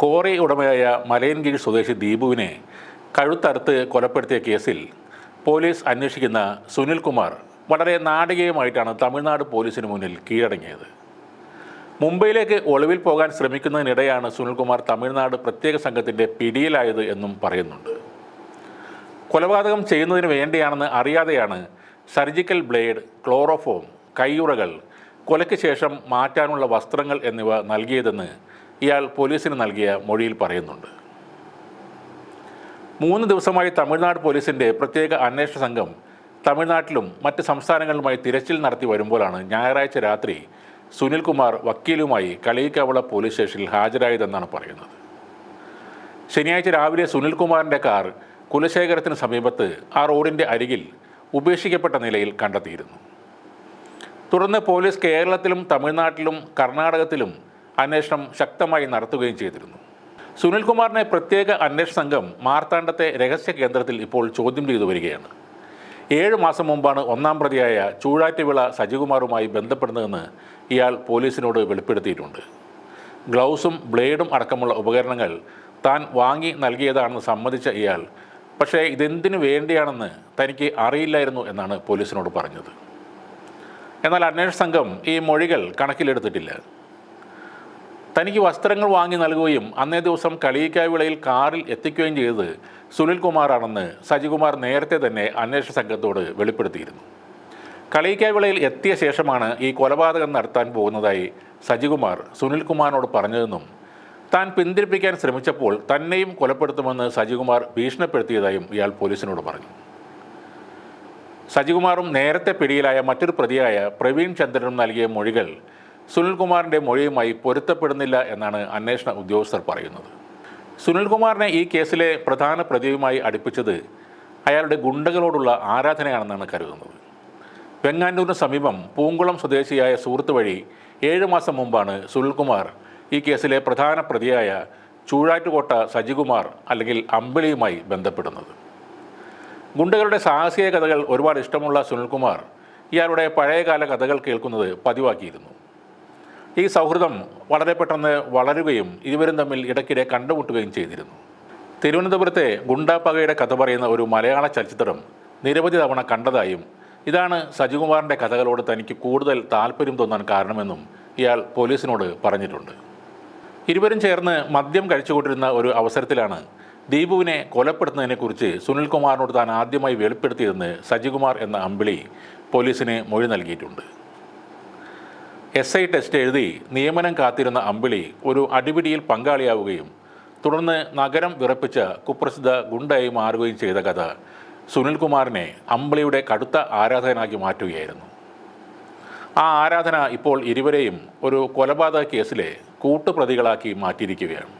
Quarry ഉടമയായ മലയൻകീഴ് സ്വദേശി ദീപുവിനെ കഴുത്തറുത്ത് കൊലപ്പെടുത്തിയ കേസിൽ പോലീസ് അന്വേഷിക്കുന്ന സുനിൽകുമാർ വളരെ നാടകീയമായിട്ടാണ് തമിഴ്നാട് പോലീസിന് മുന്നിൽ കീഴടങ്ങിയത്. മുംബൈയിലേക്ക് ഒളിവിൽ പോകാൻ ശ്രമിക്കുന്നതിനിടെയാണ് സുനിൽകുമാർ തമിഴ്നാട് പ്രത്യേക സംഘത്തിന്റെ പിടിയിലായത് എന്നും പറയുന്നുണ്ട്. കൊലപാതകം ചെയ്യുന്നതിന് വേണ്ടിയാണെന്ന് അറിയാതെയാണ് സർജിക്കൽ ബ്ലേഡ് ക്ലോറോഫോം കൈയുറകൾ കൊലയ്ക്ക് ശേഷം മാറ്റാനുള്ള വസ്ത്രങ്ങൾ എന്നിവ നൽകിയതെന്ന് ഇയാൾ പോലീസിന് നൽകിയ മൊഴിയിൽ പറയുന്നുണ്ട്. മൂന്ന് ദിവസമായി തമിഴ്നാട് പോലീസിന്റെ പ്രത്യേക അന്വേഷണ സംഘം തമിഴ്നാട്ടിലും മറ്റ് സംസ്ഥാനങ്ങളിലുമായി തിരച്ചിൽ നടത്തി വരുമ്പോഴാണ് ഞായറാഴ്ച രാത്രി സുനിൽകുമാർ വക്കീലുമായി കളിയിക്കവള പോലീസ് സ്റ്റേഷനിൽ ഹാജരായതെന്നാണ് പറയുന്നത്. ശനിയാഴ്ച രാവിലെ സുനിൽകുമാറിന്റെ കാർ കുലശേഖരത്തിന് സമീപത്ത് ആ റോഡിന്റെ അരികിൽ ഉപേക്ഷിക്കപ്പെട്ട നിലയിൽ കണ്ടെത്തിയിരുന്നു. തുടർന്ന് പോലീസ് കേരളത്തിലും തമിഴ്നാട്ടിലും കർണാടകത്തിലും അന്വേഷണം ശക്തമായി നടത്തുകയും ചെയ്തിരുന്നു. സുനിൽകുമാറിനെ പ്രത്യേക അന്വേഷണ സംഘം മാർത്താണ്ഡത്തെ രഹസ്യ കേന്ദ്രത്തിൽ ഇപ്പോൾ ചോദ്യം ചെയ്തു വരികയാണ്. ഏഴ് മാസം മുമ്പാണ് ഒന്നാം പ്രതിയായ ചൂഴാറ്റുവിള സജികുമാറുമായി ബന്ധപ്പെടുന്നതെന്ന് ഇയാൾ പോലീസിനോട് വെളിപ്പെടുത്തിയിട്ടുണ്ട്. ഗ്ലൗസും ബ്ലേഡും അടക്കമുള്ള ഉപകരണങ്ങൾ താൻ വാങ്ങി നൽകിയതാണെന്ന് സമ്മതിച്ച ഇയാൾ പക്ഷേ ഇതെന്തിനു വേണ്ടിയാണെന്ന് തനിക്ക് അറിയില്ലായിരുന്നു എന്നാണ് പോലീസിനോട് പറഞ്ഞത്. എന്നാൽ അന്വേഷണ സംഘം ഈ മൊഴികൾ കണക്കിലെടുത്തിട്ടില്ല. തനിക്ക് വസ്ത്രങ്ങൾ വാങ്ങി നൽകുകയും അന്നേ ദിവസം കളിയിക്കാവിളയിൽ കാറിൽ എത്തിക്കുകയും ചെയ്തത് സുനിൽകുമാറാണെന്ന് സജികുമാർ നേരത്തെ തന്നെ അന്വേഷണ സംഘത്തോട് വെളിപ്പെടുത്തിയിരുന്നു. കളിയിക്കാവിളയിൽ എത്തിയ ശേഷമാണ് ഈ കൊലപാതകം നടത്താൻ പോകുന്നതായി സജികുമാർ സുനിൽകുമാറിനോട് പറഞ്ഞതെന്നും താൻ പിന്തിരിപ്പിക്കാൻ ശ്രമിച്ചപ്പോൾ തന്നെയും കൊലപ്പെടുത്തുമെന്ന് സജികുമാർ ഭീഷണിപ്പെടുത്തിയതായും ഇയാൾ പോലീസിനോട് പറഞ്ഞു. സജികുമാറും നേരത്തെ പിടിയിലായ മറ്റൊരു പ്രതിയായ പ്രവീൺ ചന്ദ്രനും നൽകിയ മൊഴികൾ സുനിൽകുമാറിന്റെ മൊഴിയുമായി പൊരുത്തപ്പെടുന്നില്ല എന്നാണ് അന്വേഷണ ഉദ്യോഗസ്ഥർ പറയുന്നത്. സുനിൽകുമാറിനെ ഈ കേസിലെ പ്രധാന പ്രതിയുമായി അടുപ്പിച്ചത് അയാളുടെ ഗുണ്ടകളോടുള്ള ആരാധനയാണെന്നാണ് കരുതുന്നത്. വെങ്ങാനൂരിന് സമീപം പൂങ്കുളം സ്വദേശിയായ സുഹൃത്ത് വഴി ഏഴ് മാസം മുമ്പാണ് സുനിൽകുമാർ ഈ കേസിലെ പ്രധാന പ്രതിയായ ചൂഴാറ്റുകോട്ട സജികുമാർ അല്ലെങ്കിൽ അമ്പിളിയുമായി ബന്ധപ്പെടുന്നത്. ഗുണ്ടകളുടെ സാഹസിക കഥകൾ ഒരുപാട് ഇഷ്ടമുള്ള സുനിൽകുമാർ ഇയാളുടെ പഴയകാല കഥകൾ കേൾക്കുന്നത് പതിവാക്കിയിരുന്നു. ഈ സൗഹൃദം വളരെ പെട്ടെന്ന് വളരുകയും ഇരുവരും തമ്മിൽ ഇടയ്ക്കിടെ കണ്ടുമുട്ടുകയും ചെയ്തിരുന്നു. തിരുവനന്തപുരത്തെ ഗുണ്ടാപ്പകയുടെ കഥ പറയുന്ന ഒരു മലയാള ചലച്ചിത്രം നിരവധി തവണ കണ്ടതായും ഇതാണ് സജികുമാറിന്റെ കഥകളോട് തനിക്ക് കൂടുതൽ താല്പര്യം തോന്നാൻ കാരണമെന്നും ഇയാൾ പോലീസിനോട് പറഞ്ഞിട്ടുണ്ട്. ഇരുവരും ചേർന്ന് മദ്യം കഴിച്ചുകൊണ്ടിരുന്ന ഒരു അവസരത്തിലാണ് ദീപുവിനെ കൊലപ്പെടുത്തുന്നതിനെക്കുറിച്ച് സുനിൽകുമാറിനോട് താൻ ആദ്യമായി വെളിപ്പെടുത്തിയതെന്ന് സജികുമാർ എന്ന അമ്പിളി പോലീസിന് മൊഴി നൽകിയിട്ടുണ്ട്. എസ് ഐ ടെസ്റ്റ് എഴുതി നിയമനം കാത്തിരുന്ന അമ്പിളി ഒരു അടിപിടിയിൽ പങ്കാളിയാവുകയും തുടർന്ന് നഗരം വിറപ്പിച്ച കുപ്രസിദ്ധ ഗുണ്ടയായി മാറുകയും ചെയ്ത കഥ സുനിൽകുമാറിനെ അമ്പിളിയുടെ കടുത്ത ആരാധകനാക്കി മാറ്റുകയായിരുന്നു. ആ ആരാധന ഇപ്പോൾ ഇരുവരെയും ഒരു കൊലപാതക കേസിലെ കൂട്ടുപ്രതികളാക്കി മാറ്റിയിരിക്കുകയാണ്.